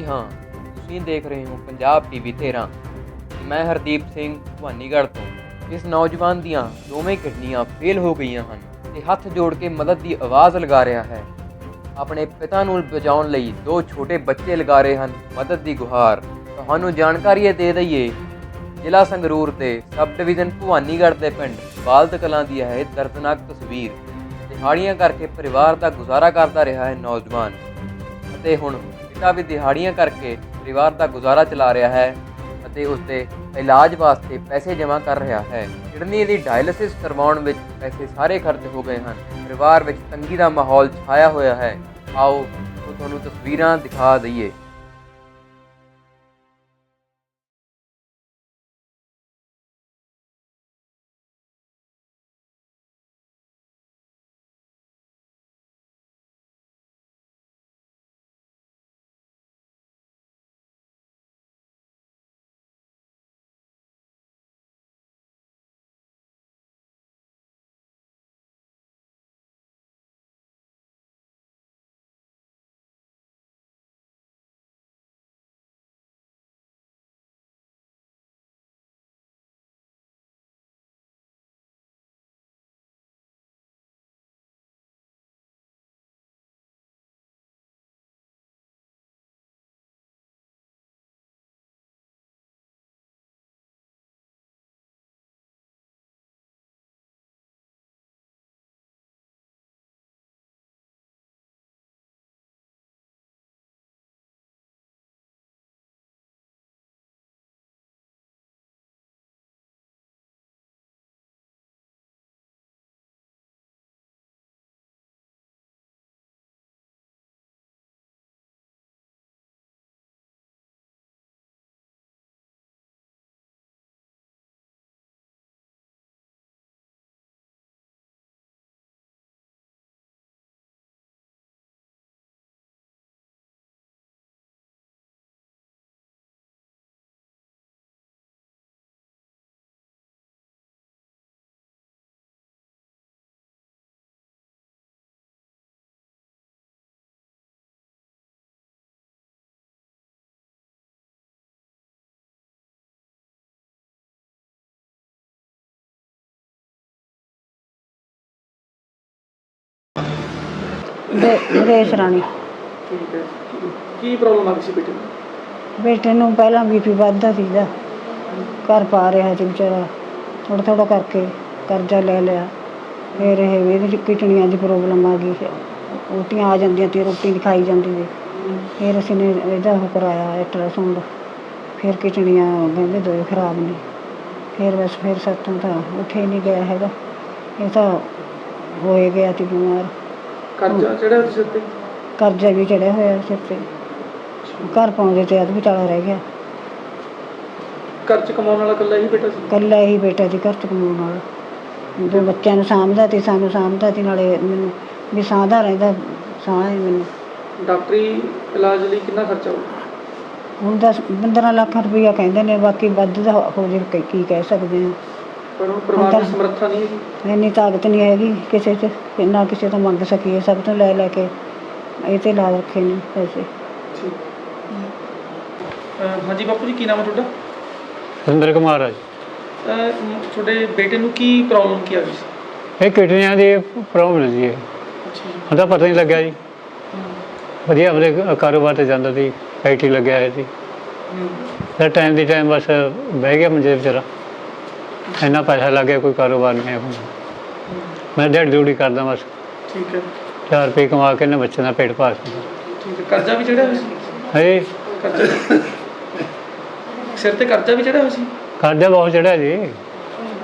ਜੀ ਹਾਂ। ਤੁਸੀਂ ਦੇਖ ਰਹੇ ਹੋ ਪੰਜਾਬ ਟੀਵੀ 13 ਤੇ ਮੈਂ ਹਰਦੀਪ ਸਿੰਘ ਭਵਾਨੀਗੜ੍ਹ ਤੋਂ। ਇਸ ਨੌਜਵਾਨ ਦੀਆਂ ਦੋਵੇਂ ਕਿਡਨੀਆਂ ਫੇਲ ਹੋ ਗਈਆਂ ਹਨ ਤੇ ਹੱਥ ਜੋੜ ਕੇ ਮਦਦ ਦੀ ਆਵਾਜ਼ ਲਗਾ ਰਿਹਾ ਹੈ। ਆਪਣੇ ਪਿਤਾ ਨੂੰ ਬਚਾਉਣ ਲਈ ਦੋ ਛੋਟੇ ਬੱਚੇ ਲਗਾ ਰਹੇ ਹਨ। ਮਦਦ ਦੀ ਗੁਹਾਰ। ਤੁਹਾਨੂੰ ਜਾਣਕਾਰੀ ਇਹ ਦੇ ਦਈਏ, ਜ਼ਿਲ੍ਹਾ ਸੰਗਰੂਰ 'ਤੇ ਸਬ ਡਿਵੀਜ਼ਨ ਭਵਾਨੀਗੜ੍ਹ ਦੇ ਪਿੰਡ ਬਾਲਦ ਕਲਾਂ ਦੀ ਹੈ ਇਹ ਦਰਦਨਾਕ ਤਸਵੀਰ ਦਿਹਾੜੀਆਂ ਕਰਕੇ ਪਰਿਵਾਰ ਦਾ ਗੁਜ਼ਾਰਾ ਕਰਦਾ ਰਿਹਾ ਹੈ ਨੌਜਵਾਨ। ਅਤੇ ਹੁਣ ਪਿਤਾ ਵੀ ਦਿਹਾੜੀਆਂ ਕਰਕੇ ਪਰਿਵਾਰ ਦਾ ਗੁਜ਼ਾਰਾ ਚਲਾ ਰਿਹਾ ਹੈ ਅਤੇ ਉਸ ਦੇ ਇਲਾਜ ਵਾਸਤੇ ਪੈਸੇ ਜਮ੍ਹਾਂ ਕਰ ਰਿਹਾ ਹੈ। ਕਿਡਨੀ ਦੀ ਡਾਇਲਿਸਿਸ ਕਰਵਾਉਣ ਵਿੱਚ ਪੈਸੇ ਸਾਰੇ ਖਰਚ ਹੋ ਗਏ ਹਨ। ਪਰਿਵਾਰ ਵਿੱਚ ਤੰਗੀ ਦਾ ਮਾਹੌਲ ਛਾਇਆ ਹੋਇਆ ਹੈ। ਆਓ, ਉਹ ਤੁਹਾਨੂੰ ਤਸਵੀਰਾਂ ਦਿਖਾ ਦਈਏ। ਦੇ ਨਰੇਸ਼ ਰਾਣੀ। ਠੀਕ ਹੈ ਕੀ ਪ੍ਰੋਬਲਮ ਆ ਗਈ ਸੀ ਬੇਟੇ ਨੂੰ? ਬੇਟੇ ਨੂੰ ਪਹਿਲਾਂ ਬੀਪੀ ਵੱਧਦਾ ਸੀਗਾ। ਘਰ ਪਾ ਰਿਹਾ ਸੀ ਵਿਚਾਰਾ। ਥੋੜਾ ਥੋੜਾ ਕਰਕੇ ਕਰਜ਼ਾ ਲੈ ਲਿਆ। ਫਿਰ ਇਹ ਵੀ ਇਹਦੇ 'ਚ ਕਿਡਨੀਆਂ ਦੀ ਪ੍ਰੋਬਲਮ ਆ ਗਈ। ਉਲਟੀਆਂ ਆ ਜਾਂਦੀਆਂ ਤੇ ਰੋਟੀ ਨਹੀਂ ਖਾਈ ਜਾਂਦੀ ਸੀ। ਫਿਰ ਅਸੀਂ ਨੇ ਇਹਦਾ ਉਹ ਕਰਾਇਆ ਅਲਟਰਾਸਾਊਂਡ ਫਿਰ ਕਿਡਨੀਆਂ ਕਹਿੰਦੇ ਦੋਏ ਖਰਾਬ ਨੇ। ਫਿਰ ਬਸ ਫਿਰ ਸਾਤੋਂ ਤਾਂ ਉੱਠੇ ਨਹੀਂ ਗਿਆ ਹੈਗਾ। ਇਹ ਤਾਂ ਹੋਏ ਗਿਆ ਤੇ ਬਿਮਾਰ। ਕਰਜ਼ਾ ਚੜਿਆ ਤੁਸੀਂ ਉੱਤੇ? ਕਰਜ਼ਾ ਵੀ ਚੜਿਆ ਹੋਇਆ ਸਿਰ ਤੇ ਘਰ ਪਾਉਂਦੇ ਤੇ ਅੱਧ ਵਿਚਾਲਾ ਰਹਿ ਗਿਆ। ਘਰ ਚ ਕਮਾਉਣ ਵਾਲਾ ਇਕੱਲਾ ਹੀ ਬੇਟਾ ਸੀ? ਇਕੱਲਾ ਹੀ ਬੇਟਾ ਸੀ ਘਰ ਚ ਕਮਾਉਣ ਵਾਲਾ। ਦੋ ਬੱਚਿਆਂ ਨੂੰ ਸਾਂਭਦਾ ਤੇ ਸਾਨੂੰ ਸਾਂਭਦਾ ਤੇ ਨਾਲੇ ਮੈਨੂੰ ਵੀ ਸਾਂਭਦਾ ਰਹਿੰਦਾ ਸਾਹ ਹੈ ਮੈਨੂੰ। ਡਾਕਟਰੀ ਇਲਾਜ ਲਈ ਕਿੰਨਾ ਖਰਚਾ ਹੋਊ? ਹੁਣ ਦਸ 15 ਲੱਖ ਰੁਪਈਆ ਕਹਿੰਦੇ ਨੇ ਬਾਕੀ ਵੱਧ ਦਾ ਹੋ ਜੇ ਕੀ- ਕੀ ਕਹਿ ਸਕਦੇ ਹਾਂ। ਪਰ ਹੁਣ ਪਰਿਵਾਰ ਦੀ ਤਾਂ- ਸਮਰੱਥਾ ਨਹੀਂ ਹੈਗੀ। ਇੰਨੀ ਤਾਕਤ ਨਹੀਂ ਹੈਗੀ ਕਿਸੇ 'ਚ ਕਿ ਨਾ ਕਿਸੇ ਤੋਂ ਮੰਗ ਸਕੀਏ ਸਭ ਤੋਂ ਲੈ ਲੈ ਕੇ ਇਹ ਤੇ ਲਾ ਰੱਖੇ ਨੇ ਪੈਸੇ। ਠੀਕ। ਅਹ ਹਾਂਜੀ ਬਾਪੂ ਜੀ ਕੀ ਨਾਮ ਹੈ ਤੁਹਾਡਾ? ਸੁੰਦਰ ਕੁਮਾਰ ਆ ਜੀ। ਅਹ ਮ- ਤੁਹਾਡੇ ਬੇਟੇ ਨੂੰ ਕੀ ਪ੍ਰੋਬਲਮ ਕੀ ਆ ਗਈ ਸੀ? ਇਹ ਕਿਡਨੀਆਂ ਦੀ ਪ੍ਰੋਬਲਮ ਜੀ ਅੱਛਾ ਜੀ। ਉਹਦਾ ਪਤਾ ਨਹੀਂ ਲੱਗਿਆ ਜੀ। ਵਧੀਆ ਆਪਣੇ ਕ- ਕਾਰੋਬਾਰ ਤੇ ਜਾਂਦਾ ਸੀ ਫੈਕਟਰੀ ਲੱਗਿਆ ਹੋਇਆ ਸੀ। ਹੂੰ। ਫਿਰ ਟਾਈਮ ਦੀ ਟਾਈਮ ਬਸ ਬਹਿ ਗਿਆ ਮੰਜੇ ਵਿਚਾਰਾ। ਇੰਨਾ ਪੈਸਾ ਲੱਗ ਗਿਆ ਕੋਈ ਕਾਰੋਬਾਰ ਨਹੀਂ ਹੈ ਹੁਣ। ਮੈਂ ਦਿਹਾੜੀ ਡਿਊਟੀ ਕਰਦਾ ਬਸ। ਠੀਕ ਹੈ। 4 ਰੁਪਏ ਕਮਾ ਕੇ ਨਾ ਬੱਚੇ ਦਾ ਪੇਟ ਭਾਰ ਠੀਕ ਹੈ। ਕਰਜ਼ਾ ਵੀ ਚੜਿਆ ਹੋਇਆ ਸੀ? ਹੈ? ਕਰਜ਼ਾ ਸਿਰ ਤੇ ਕਰਜ਼ਾ ਵੀ ਚੜਿਆ ਹੋਇਆ ਸੀ? ਕਰਜ਼ਾ ਬਹੁਤ ਚੜਿਆ ਜੀ।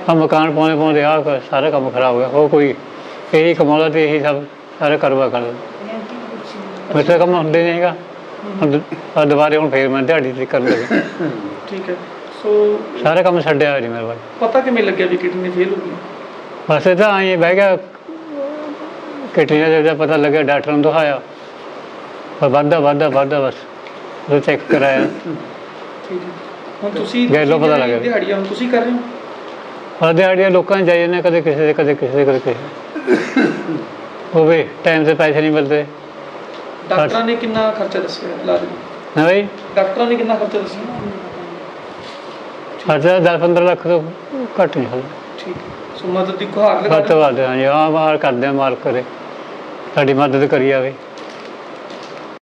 ਆ ਮਕਾਨ ਪਾਉਂਦੇ ਪਾਉਂਦੇ ਆ ਸਾਰਾ ਕੰਮ ਖਰਾਬ ਹੋ ਗਿਆ। ਉਹ ਕੋਈ ਇਹੀ ਕਮਾਉਂਦਾ ਤੇ ਇਹੀ ਸਭ ਸਾਰਾ ਕਾਰੋਬਾਰ ਕਰਦਾ। ਮੇਰੇ ਕੰਮ ਹੁੰਦੇ ਨਹੀਂ ਹੈਗਾ। ਹੁਣ ਦੁ- ਆਹ ਦੁਬਾਰੇ ਹੁਣ ਫੇਰ ਮੈਂ ਦਿਹਾੜੀ ਤੇ ਕਰਨ ਲੱਗਾ ਠੀਕ ਹੈ। ਸੋ ਸਾਰਾ ਕੰਮ ਛੱਡਿਆ ਹੋਇਆ ਜੀ ਮੇਰੇ ਕੋਲ ਪਤਾ ਕਿਵੇਂ ਲੱਗਿਆ ਵੀ ਕਿਡਨੀ ਫੇਲ ਹੋ ਗਈ? ਬਸ ਇਹ ਤਾਂ ਆਏ ਬਹਿ ਗਿਆ। ਕਿਟਨੀਆਂ ਦਾ ਜਦ ਪਤਾ ਲੱਗਿਆ ਡਾਕਟਰ ਨੂੰ ਦਿਖਾਇਆ। ਪਰ ਵੱਧਦਾ ਵੱਧਦਾ ਵੱਧਦਾ ਬਸ। ਉਹ ਚੈੱਕ ਕਰਾਇਆ। ਠੀਕ ਹੈ। ਹੁਣ ਤੁਸੀਂ ਗੈਲੋ ਤੁਸੀਂ ਪਤਾ ਲੱਗ ਗਿਆ। ਦਿਹਾੜੀਆਂ ਹੁਣ ਤੁਸੀਂ ਕਰ ਰਹੇ ਹੋ? ਪਰ ਦਿਹਾੜੀਆਂ ਲੋਕਾਂ ਨੂੰ ਜਾਈ ਜਾਂਦੇ ਕਦੇ ਕਿਸੇ ਦੇ ਕਦੇ ਕਿਸੇ ਦੇ ਕਦੇ ਕਿਸੇ ਦੇ। ਉਹ ਵੀ ਟਾਈਮ ਤੇ ਪੈਸੇ ਨਹੀਂ ਮਿਲਦੇ। ਡਾਕਟਰਾਂ ਨੇ ਕਿੰਨਾ ਖਰਚਾ ਦੱਸਿਆ ਇਲਾਜ ਲਈ ਹਾਂ ਬਈ? ਡਾਕਟਰਾਂ ਨੇ ਕਿੰਨਾ ਖਰਚਾ ਦੱਸਿਆ? ਖਰਚਾ 10 15 ਲੱਖ ਤੋਂ ਘੱਟ ਨਹੀਂ ਹੁੰਦਾ। ਠੀਕ ਹੈ। ਸੋ ਮਦਦ ਦੀ ਗੁਹਾਰ ਲਗਾ ਵੱਧ ਤੋਂ ਵੱਧ ਹਾਂ ਜੀ ਆਹ ਬਾਹਰ ਕਰਦੇ ਆ ਮਾਲਕ ਕਰੇ। ਸਾਡੀ ਮਦਦ ਕਰੀ ਜਾਵੇ।